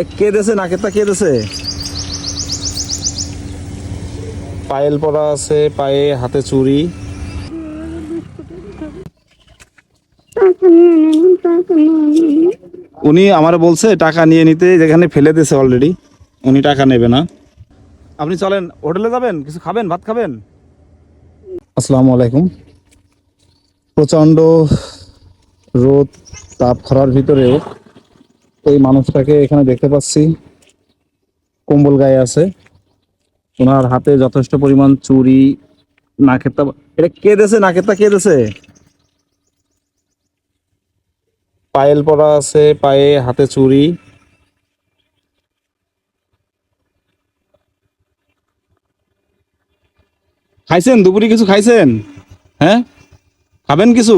এ, কে দেছে নাকেরটা কে দেছে পায়েল পরা আছে পায়ে হাতে চুড়ি। উনি আমার বলছে টাকা নিয়ে নিতে যেখানে ফেলে দিয়েছে অলরেডি উনি টাকা নেবে না। আপনি চলেন হোটেলে যাবেন কিছু খাবেন ভাত খাবেন? আসসালামু আলাইকুম। প্রচণ্ড রোদ তাপ খরার ভিতরেও এই মানুষটাকে এখানে দেখতে পাচ্ছি। কম্বল গায়ে আছে। ওনার হাতে যথেষ্ট পরিমাণ চুরি, নাকেরটা, এটা কে দেছে নাকেরটা কে দেছে পায়েল পরা আছে, পায়ে হাতে চুড়ি খাইছেন? দুপুরে কিছু খাইছেন? হ্যাঁ? খাবেন কিছু?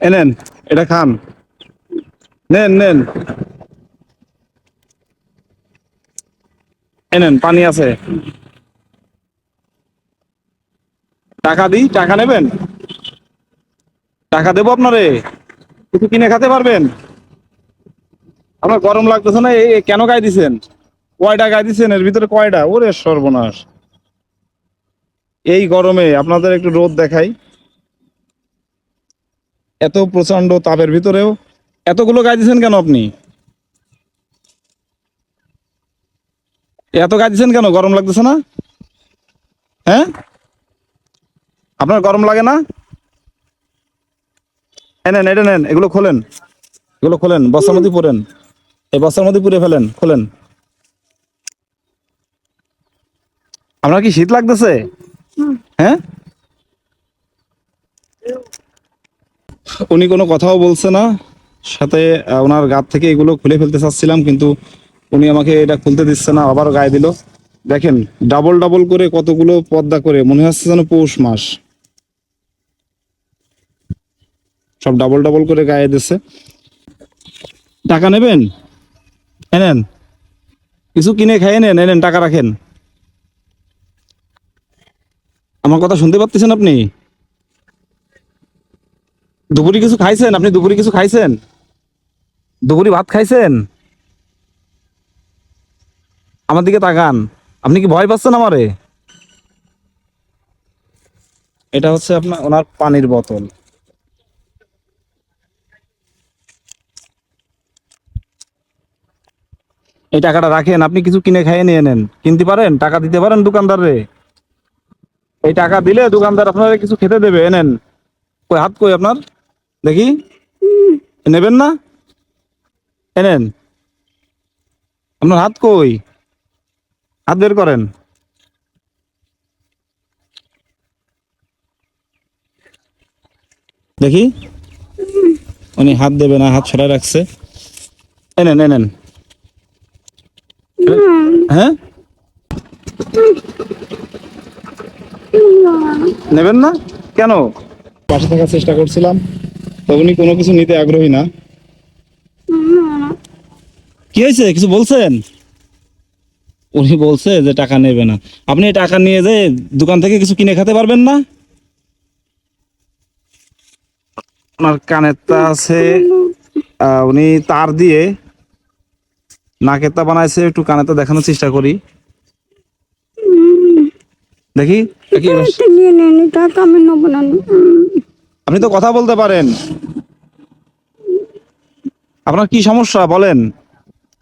এনেন এটা খান। নেন নেন। এনেন পানি আছে। টাকা দিই, টাকা নেবেন? টাকা দেবো আপনারে? কিছু কিনে খাতে পারবেন? আপনার গরম লাগতেছে না এই কেন গায়ে দিছেন? কয়টা গায়ে দিছেন? এর ভিতরে কয়টা? ওরে সর্বনাশ। এই গরমে আপনাদের একটু রোদ দেখাই। এত প্রচণ্ড তাপের ভিতরেও এতগুলো গায়ে দিছেন কেন আপনি? এত গায়ে দিছেন কেন? গরম লাগতেছে না? হ্যাঁ? আপনার গরম লাগে না? নেন এটা নেন এগুলো খোলেন। এগুলো খোলেন বস্তার মধ্যে পরেন। এই বস্তার মধ্যে পুরে ফেলেন খোলেন। আপনার কি শীত লাগতেছে? হ্যাঁ? উনি কোনো কথাও বলছে না। সাথে ওনার গাত থেকে এগুলো খুলে ফেলতে চাচ্ছিলাম, কিন্তু উনি আমাকে এটা খুলতে দিচ্ছে না, আবারও গায়ে দিল। দেখেন ডাবল ডাবল করে কতগুলো পর্দা করে, মনে হচ্ছে যেন পৌষ মাস। সব ডাবল ডাবল করে গায়ে দিচ্ছে। টাকা নেবেন? এনেন। কিছু কিনে খাইয়ে নেন, এনেন, টাকা রাখেন। আমার কথা শুনতে পারতেছেন আপনি? দুপুরে কিছু খাইছেন? আপনি দুপুরে কিছু খাইছেন? দুপুরে ভাত খাইছেন? আমার দিকে তাকান। আপনি কি ভয় পাচ্ছেন আমারে? এটা হচ্ছে আপনার ওনার পানির বোতল। এই টাকাটা রাখেন, আপনি কিছু কিনে খাইয়ে নিয়ে নেন। কিনতে পারেন? টাকা দিতে পারেন দোকানদারে? এই টাকা দিলে দোকানদার আপনারা কিছু খেতে দেবে, এনেন। কই হাত কই আপনার? দেখি। নেবেন না? এনেন। আপনার হাত কই? হাত বের করেন। দেখি। উনি হাত দেবে না, হাত সরাই রাখছে। এনেন এনেন। হ্যাঁ? নেবেন না? কেন? পাশে থাকার চেষ্টা করছিলাম। তো উনি কোনো কিছু নিতে আগ্রহী না। কি হয়েছে? কিছু বলছেন? উনি বলছে যে টাকা নেবে না। আপনি টাকা নিয়ে যে দোকান থেকে কিছু কিনে খেতে পারবেন না? ওনার কানেরটা আছে উনি তার দিয়ে নাকেরটা বানাইছে একটু কানেরটা দেখানোর চেষ্টা করি। দেখি। দেখি নিয়ে নেন টাকা আমি নেব না। আপনি তো কথা বলতে পারেন। আপনার কি সমস্যা বলেন?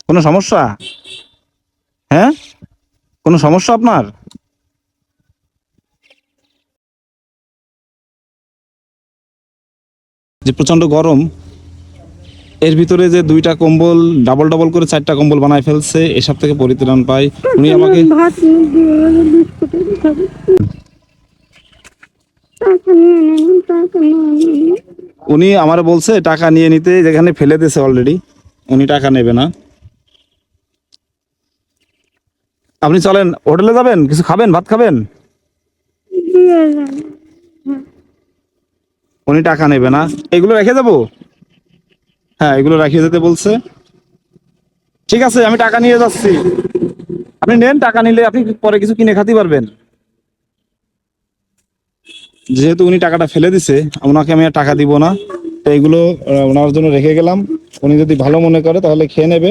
কোনো সমস্যা? হ্যাঁ? কোনো সমস্যা আপনার? যে প্রচণ্ড গরম, এর ভিতরে যে দুইটা কম্বল ডাবল ডাবল করে চারটা কম্বল বানায় ফেলছে, এসব থেকে পরিত্রাণ পাই উনি আমাকে ভাত নিয়ে দিয়ে বিস্কুট খাবে টাকা নিয়ে নেন টাকা নিয়ে নেন উনি আমার বলছে, টাকা নিয়ে নিতে, যেখানে ফেলে দিয়েছে অলরেডি উনি টাকা নেবে না। আপনি চলেন, হোটেলে যাবেন? কিছু খাবেন? ভাত খাবেন? উনি টাকা নেবে না। এগুলো রেখে দেবো হ্যাঁ এগুলো রাখিয়ে যেতে বলছে। ঠিক আছে, আমি টাকা নিয়ে যাচ্ছি। আপনি নেন, টাকা নিলে আপনি পরে কিছু কিনে খাতে পারবেন। যেহেতু উনি টাকাটা ফেলে দিছে, ওনাকে আমি আর টাকা দিব না। তো এগুলো ওনার জন্য রেখে গেলাম। উনি যদি ভালো মনে করে তাহলে খেয়ে নেবে।